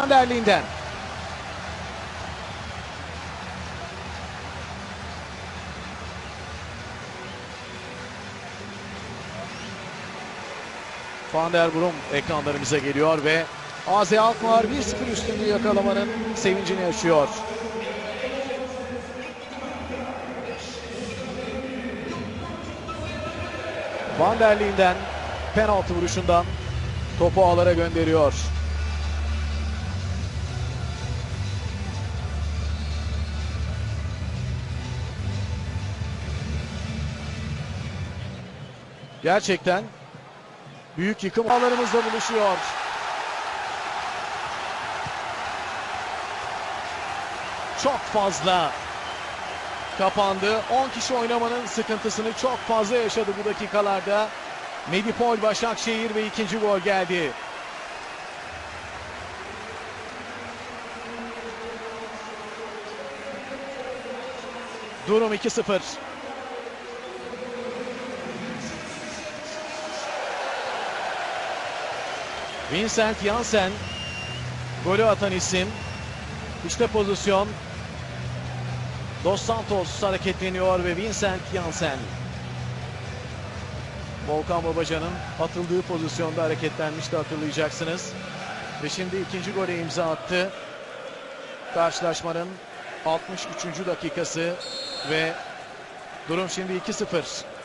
Van der Linden. Van der Brom ekranlarımıza geliyor ve AZ Alkmaar 1-0 üstünlüğü yakalamanın sevincini yaşıyor. Van der penaltı vuruşundan topu ağlara gönderiyor. Gerçekten büyük yıkım ağlarımızla buluşuyor. Çok fazla kapandı. 10 kişi oynamanın sıkıntısını çok fazla yaşadı bu dakikalarda. Medipol Başakşehir ve ikinci gol geldi. Durum 2-0. Vincent Janssen golü atan isim. İşte pozisyon. Dos Santos hareketleniyor ve Vincent Janssen. Volkan Babacan'ın atıldığı pozisyonda hareketlenmişti hatırlayacaksınız. Ve şimdi ikinci gole imza attı. Karşılaşmanın 63. dakikası ve durum şimdi 2-0.